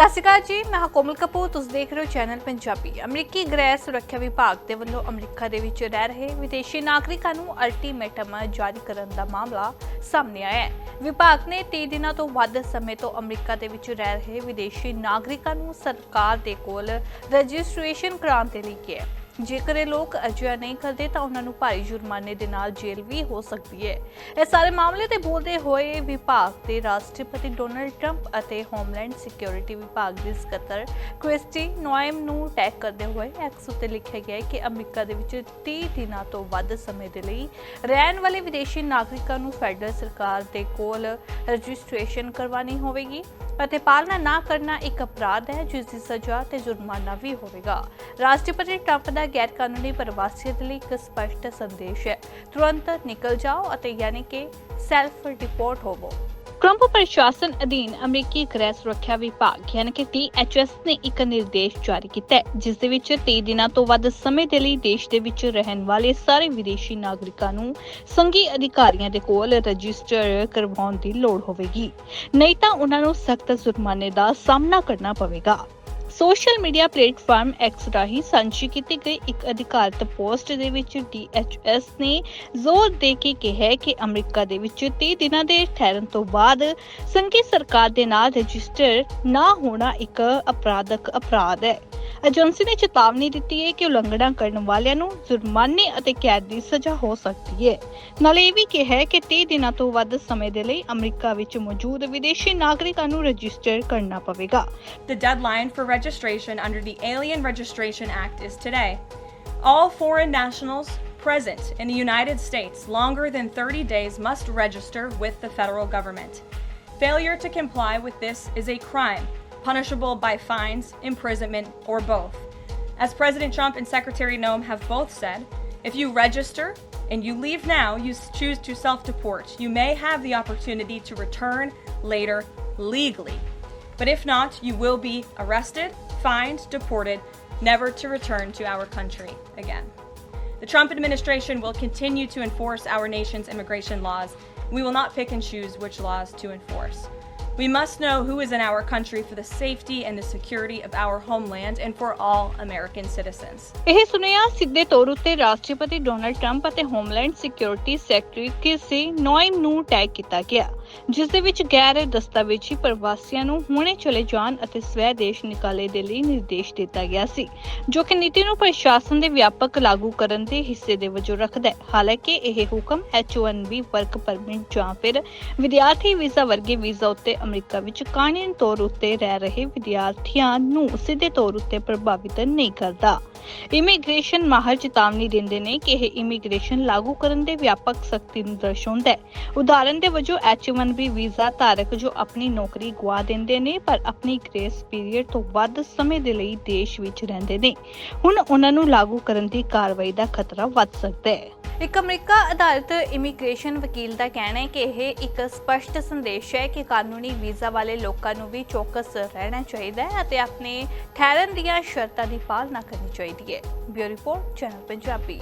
ਸਤਿ ਸ਼੍ਰੀ ਅਕਾਲ ਜੀ, ਮੈਂ ਹਾਂ ਕੋਮਲ ਕਪੂਰ, ਤੁਸੀਂ ਦੇਖ ਰਹੇ ਹੋ ਚੈਨਲ ਪੰਜਾਬੀ। ਅਮਰੀਕੀ ਗ੍ਰਹਿ ਸੁਰੱਖਿਆ ਵਿਭਾਗ ਦੇ ਵੱਲੋਂ ਅਮਰੀਕਾ ਦੇ ਵਿੱਚ ਰਹਿ ਰਹੇ ਵਿਦੇਸ਼ੀ ਨਾਗਰਿਕਾਂ ਨੂੰ ਅਲਟੀਮੇਟਮ ਜਾਰੀ ਕਰਨ ਦਾ ਮਾਮਲਾ ਸਾਹਮਣੇ ਆਇਆ ਹੈ। ਵਿਭਾਗ ਨੇ 30 ਦਿਨਾਂ ਤੋਂ ਵੱਧ ਸਮੇਂ ਤੋਂ ਅਮਰੀਕਾ ਦੇ ਵਿੱਚ ਰਹਿ ਰਹੇ ਵਿਦੇਸ਼ੀ ਨਾਗਰਿਕਾਂ ਨੂੰ ਸਰਕਾਰ ਦੇ ਕੋਲ ਰਜਿਸਟ੍ਰੇਸ਼ਨ ਕਰਾਉਣ ਦੇ ਲਈ ਕਿਹਾ ਜੇਕਰ ਇਹ ਲੋਕ ਅਜਿਹਾ ਨਹੀਂ ਕਰਦੇ ਤਾਂ ਉਹਨਾਂ ਨੂੰ ਭਾਰੀ ਜੁਰਮਾਨੇ ਦੇ ਨਾਲ ਜੇਲ੍ਹ ਵੀ ਹੋ ਸਕਦੀ ਹੈ। ਇਹ ਸਾਰੇ ਮਾਮਲੇ ਤੇ ਬੋਲਦੇ ਹੋਏ ਵਿਭਾਗ ਦੇ ਰਾਸ਼ਟਰਪਤੀ ਡੋਨਲਡ ਟਰੰਪ ਅਤੇ ਹੋਮਲੈਂਡ ਸਿਕਿਉਰਿਟੀ ਵਿਭਾਗ ਦੇ ਸਕੱਤਰ ਕ੍ਰਿਸਟੀ ਨੋਇਮ ਨੂੰ ਟੈਗ ਕਰਦੇ ਹੋਏ ਐਕਸ ਉੱਤੇ ਲਿਖਿਆ ਗਿਆ ਕਿ ਅਮਰੀਕਾ ਦੇ ਵਿੱਚ 30 ਦਿਨਾਂ ਤੋਂ ਵੱਧ ਸਮੇਂ ਦੇ ਲਈ ਰਹਿਣ ਵਾਲੇ ਵਿਦੇਸ਼ੀ ਨਾਗਰਿਕਾਂ ਨੂੰ ਫੈਡਰਲ ਸਰਕਾਰ ਦੇ ਕੋਲ ਰਜਿਸਟ੍ਰੇਸ਼ਨ ਕਰਵਾਉਣੀ ਹੋਵੇਗੀ। ਅਤੇ ਪਾਲਣਾ ਨਾ ਕਰਨਾ ਇੱਕ ਅਪਰਾਧ ਹੈ, ਜਿਸ ਦੀ ਸਜ਼ਾ ਤੇ ਜੁਰਮਾਨਾ ਵੀ ਹੋਵੇਗਾ। ਰਾਸ਼ਟਰਪਤੀ ਟਰੰਪ ਦਾ ਗੈਰ ਕਾਨੂੰਨੀ ਪ੍ਰਵਾਸੀਆਂ ਲਈ ਇੱਕ ਸਪਸ਼ਟ ਸੰਦੇਸ਼ ਹੈ। ਤੁਰੰਤ ਨਿਕਲ ਜਾਓ ਅਤੇ ਯਾਨੀ ਕਿ ਸੈਲਫ ਰਿਪੋਰਟ ਹੋਵੋ। ਟਰੰਪ ਪ੍ਰਸ਼ਾਸਨ ਅਧੀਨ ਅਮਰੀਕੀ ਗ੍ਰਹਿ ਸੁਰੱਖਿਆ ਵਿਭਾਗ ਯਾਨੀ ਕਿ THS ਨੇ ਇੱਕ ਨਿਰਦੇਸ਼ ਜਾਰੀ ਕੀਤਾ ਹੈ, ਜਿਸ ਦੇ ਵਿੱਚ 30 ਦਿਨਾਂ ਤੋਂ ਵੱਧ ਸਮੇਂ ਦੇ ਲਈ ਦੇਸ਼ ਦੇ ਵਿੱਚ ਰਹਿਣ ਵਾਲੇ ਸਾਰੇ ਵਿਦੇਸ਼ੀ ਨਾਗਰਿਕਾਂ ਨੂੰ ਸੰਘੀ ਅਧਿਕਾਰੀਆਂ ਦੇ ਕੋਲ ਰਜਿਸਟਰ ਕਰਵਾਉਣ ਦੀ ਲੋੜ ਹੋਵੇਗੀ। ਨਹੀਂ ਤਾਂ ਉਹਨਾਂ ਨੂੰ ਸਖਤ ਜੁਰਮਾਨੇ ਦਾ ਸਾਹਮਣਾ ਕਰਨਾ ਪਵੇਗਾ। ਸੋਸ਼ਲ ਮੀਡੀਆ ਪਲੇਟਫਾਰਮ ਐਕਸ ਰਾਹੀਂ ਸਾਂਝੀ ਕੀਤੀ ਗਈ ਇੱਕ ਅਧਿਕਾਰਤ ਪੋਸਟ ਦੇ ਵਿੱਚ DHS ਨੇ ਜ਼ੋਰ ਦੇ ਕੇ ਕਿਹਾ ਕਿ ਅਮਰੀਕਾ ਦੇ ਵਿੱਚ 30 ਦਿਨਾਂ ਦੇ ਠਹਿਰਨ ਤੋਂ ਬਾਅਦ ਸੰਘੀ ਸਰਕਾਰ ਦੇ ਨਾਲ ਰਜਿਸਟਰ ਨਾ ਹੋਣਾ ਇੱਕ ਅਪਰਾਧਕ ਅਪਰਾਧ ਹੈ। ਏਜੰਸੀ ਨੇ ਚੇਤਾਵਨੀ ਦਿੱਤੀ ਹੈ ਕਿ ਉਲੰਘਣਾ ਕਰਨ ਵਾਲਿਆਂ ਨੂੰ ਜੁਰਮਾਨੇ ਅਤੇ ਕੈਦ ਦੀ ਸਜ਼ਾ ਹੋ ਸਕਦੀ ਹੈ ਨਾਲੇ ਇਹ ਵੀ ਕਿਹਾ ਹੈ ਕਿ 30 ਦਿਨਾਂ ਤੋਂ ਵੱਧ ਸਮੇਂ ਦੇ ਲਈ ਅਮਰੀਕਾ ਵਿੱਚ ਮੌਜੂਦ ਵਿਦੇਸ਼ੀ ਨਾਗਰਿਕਾਂ ਨੂੰ ਰਜਿਸਟਰ ਕਰਨਾ ਪਵੇਗਾ The deadline for registration under the Alien Registration Act is today. All foreign nationals present in the United States longer than 30 days must register with the federal government. Failure to comply with this is a crime, punishable by fines, imprisonment, or both. As President Trump and Secretary Noem have both said, if you register and you leave now, you choose to self deport. You may have the opportunity to return later legally. But if not, you will be arrested, fined, deported, never to return to our country again. The Trump administration will continue to enforce our nation's immigration laws. We will not pick and choose which laws to enforce. We must know who is in our country for the safety and the security of our homeland and for all American citizens. ਇਹ ਸੁਨੇਹਾ ਸਿੱਧੇ ਤੌਰ ਉੱਤੇ ਰਾਸ਼ਟਰਪਤੀ Donald Trump ਅਤੇ homeland security secretary Kristi Noem ਨੂੰ tag ਕੀਤਾ ਗਿਆ ਜਿਸ ਦੇ ਵਿੱਚ ਗੈਰ ਦਸਤਾਵੇਜ਼ੀ ਪ੍ਰਵਾਸੀਆਂ ਨੂੰ ਹੁਣੇ ਚਲੇ ਜਾਣ ਅਤੇ ਸਵੈ ਦੇਸ਼ ਨਿਕਾਲੇ ਦੇ ਲਈ ਨਿਰਦੇਸ਼ ਦਿੱਤਾ ਗਿਆ ਸੀ, ਜੋ ਕਿ ਨੀਤੀ ਨੂੰ ਪ੍ਰਸ਼ਾਸਨ ਦੇ ਵਿਆਪਕ ਲਾਗੂ ਕਰਨ ਦੇ ਹਿੱਸੇ ਦੇ ਵਜੋਂ ਰੱਖਦਾ ਹੈ। ਹਾਲਾਂਕਿ ਇਹ ਹੁਕਮ H1B ਵਰਕ ਪਰਮਿਟ ਜਾਂ ਫਿਰ ਵਿਦਿਆਰਥੀ ਵੀਜ਼ਾ ਵਰਗੇ ਵੀਜ਼ਾ ਉੱਤੇ ਅਮਰੀਕਾ ਵਿੱਚ ਕਾਨੂੰਨੀ ਤੌਰ ਉੱਤੇ ਰਹਿ ਰਹੇ ਵਿਦਿਆਰਥੀਆਂ ਨੂੰ ਸਿੱਧੇ ਤੌਰ ਉੱਤੇ ਪ੍ਰਭਾਵਿਤ ਨਹੀਂ ਕਰਦਾ। ਇਮੀਗ੍ਰੇਸ਼ਨ ਮਾਹਰ ਚੇਤਾਵਨੀ ਦਿੰਦੇ ਨੇ ਕਿ ਇਹ ਇਮੀਗ੍ਰੇਸ਼ਨ ਲਾਗੂ ਕਰਨ ਦੇ ਵਿਆਪਕ ਸਖਤੀ ਨੂੰ ਦਰਸਾਉਂਦਾ ਹੈ। ਉਦਾਹਰਨ ਦੇ ਵਜੋਂ H1B ਵੀਜ਼ਾ ਧਾਰਕ ਜੋ ਆਪਣੀ ਨੌਕਰੀ ਗਵਾ ਦਿੰਦੇ ਨੇ, ਪਰ ਆਪਣੀ ਗ੍ਰੇਸ ਪੀਰੀਅਡ ਤੋਂ ਵੱਧ ਸਮੇਂ ਦੇ ਲਈ ਦੇਸ਼ ਵਿੱਚ ਰਹਿੰਦੇ ਨੇ। ਹੁਣ ਉਹਨਾਂ ਨੂੰ ਲਾਗੂ ਕਰਨ ਦੀ ਕਾਰਵਾਈ ਦਾ ਖਤਰਾ ਵੱਧ ਸਕਦਾ ਹੈ। ਇੱਕ ਅਮਰੀਕਾ ਆਧਾਰਿਤ ਇਮੀਗ੍ਰੇਸ਼ਨ ਵਕੀਲ ਦਾ ਕਹਿਣਾ ਹੈ ਕਿ ਇਹ ਇੱਕ ਸਪਸ਼ਟ ਸੰਦੇਸ਼ ਹੈ ਕਿ ਕਾਨੂੰਨੀ ਵੀਜ਼ਾ ਵਾਲੇ ਲੋਕਾਂ ਨੂੰ ਵੀ ਚੌਕਸ ਰਹਿਣਾ ਚਾਹੀਦਾ ਹੈ ਅਤੇ ਆਪਣੇ ਠਹਿਰਨ ਦੀਆਂ ਸ਼ਰਤਾਂ ਦੀ ਪਾਲਣਾ ਕਰਨੀ ਚਾਹੀਦੀ ਹੈ। Bureau report, channel Punjabi.